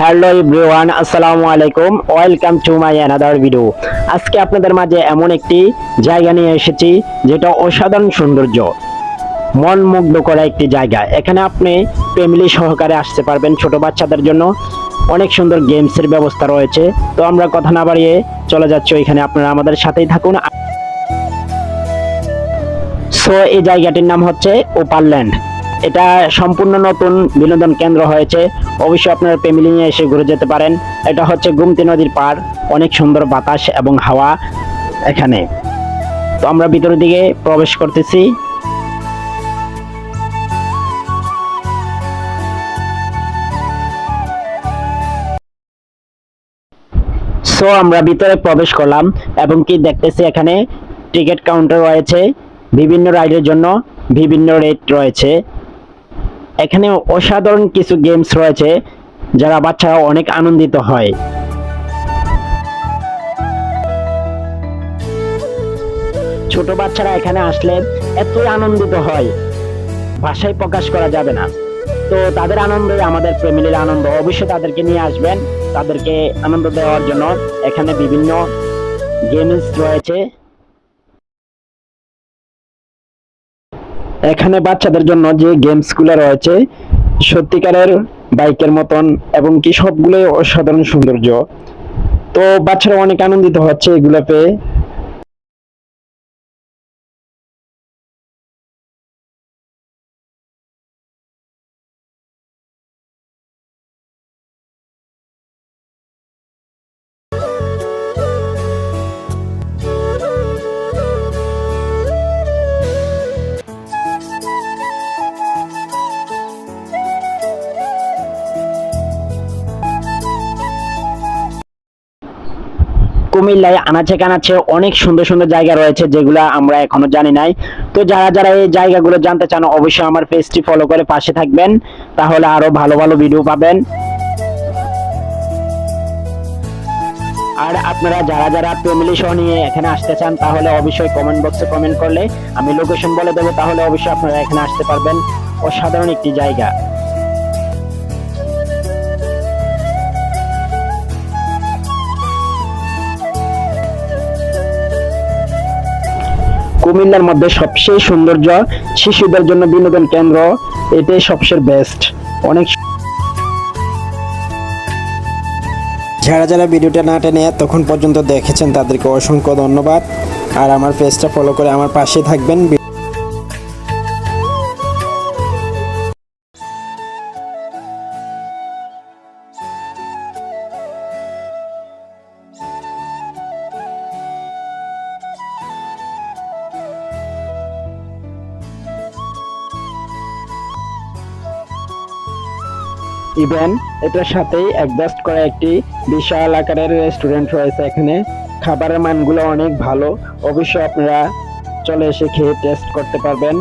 Hello everyone, আসসালামু আলাইকুম। Welcome to my another video. আজকে আপনাদের মাঝে এমন একটি জায়গা নিয়ে এসেছি, যেটা অসাধারণ সৌন্দর্য। মন মুগ্ধ করা একটি জায়গা। এখানে আপনি ফ্যামিলি সহকারে আসতে পারবেন ছোট বাচ্চাদের জন্য। অনেক সুন্দর গেমসের ব্যবস্থা রয়েছে। তো আমরা কথা না বাড়িয়ে চলে যাচ্ছি ওইখানে। আপনারা আমাদের সাথেই থাকুন। সো এই জায়গাটির নাম হচ্ছে ওপারল্যান্ড। এটা সম্পূর্ণ নতুন বিনোদন কেন্দ্র হয়েছে। অবশ্যই আপনারা ফ্যামিলি নিয়ে এসে ঘুরে যেতে পারেন। এটা হচ্ছে গুমতি নদীর পাড়। অনেক সুন্দর বাতাস এবং হাওয়া এখানে। তো আমরা ভিতরের দিকে প্রবেশ করতেছি। সো আমরা ভিতরে প্রবেশ করলাম এবং কি দেখতেছি এখানে? টিকিট কাউন্টার রয়েছে। বিভিন্ন রাইডের জন্য বিভিন্ন রেট রয়েছে। এখানে অসাধারণ কিছু গেমস রয়েছে, যারা বাচ্চারা অনেক আনন্দিত হয়। ছোট বাচ্চারা এখানে আসলে এতই আনন্দিত হয়, ভাষায় প্রকাশ করা যাবে না। তো তাদের আনন্দে, আমাদের ফ্যামিলির আনন্দ, অবশ্যই তাদেরকে নিয়ে আসবেন। তাদেরকে আনন্দ দেওয়ার জন্য এখানে বিভিন্ন গেমস রয়েছে। এখানে বাচ্চাদের জন্য যে গেমসগুলো রয়েছে, সত্যিকারের বাইকের মতন এবং কি সবগুলোই অসাধারণ সৌন্দর্য। তো বাচ্চারা অনেক আনন্দিত হচ্ছে এগুলো পেয়ে। কুমিল্লায় আনাচে কানাচে অনেক সুন্দর সুন্দর জায়গা রয়েছে যেগুলো আমরা এখনও জানি নাই। তো যারা যারা এই জায়গাগুলো জানতে চান, অবশ্যই আমার পেজটি ফলো করে পাশে থাকবেন। তাহলে আরও ভালো ভালো ভিডিও পাবেন। আর আপনারা যারা যারা ফ্যামিলি সহ নিয়ে এখানে আসতে চান, তাহলে অবশ্যই কমেন্ট বক্সে কমেন্ট করলে আমি লোকেশন বলে দেবো, তাহলে অবশ্যই আপনারা এখানে আসতে পারবেন। অসাধারণ একটি জায়গা। কুমিল্লার মধ্যে সবচেয়ে সৌন্দর্য শিশুদের জন্য বিনোদন কেন্দ্র, এটাই সবচেয়ে বেস্ট অনেক যারা যারা ভিডিওটা না টেনে তখন পর্যন্ত দেখেছেন, তাদেরকে অসংখ্য ধন্যবাদ। আর আমার পেজটা ফলো করে আমার পাশে থাকবেন। ইভেন এটার সাথেই অ্যাডজাস্ট করা একটি বিশাল আকারের রেস্টুরেন্ট রয়েছে এখানে। খাবারের মানগুলো অনেক ভালো। অবশ্যই আপনারা চলে এসে খেয়ে টেস্ট করতে পারবেন।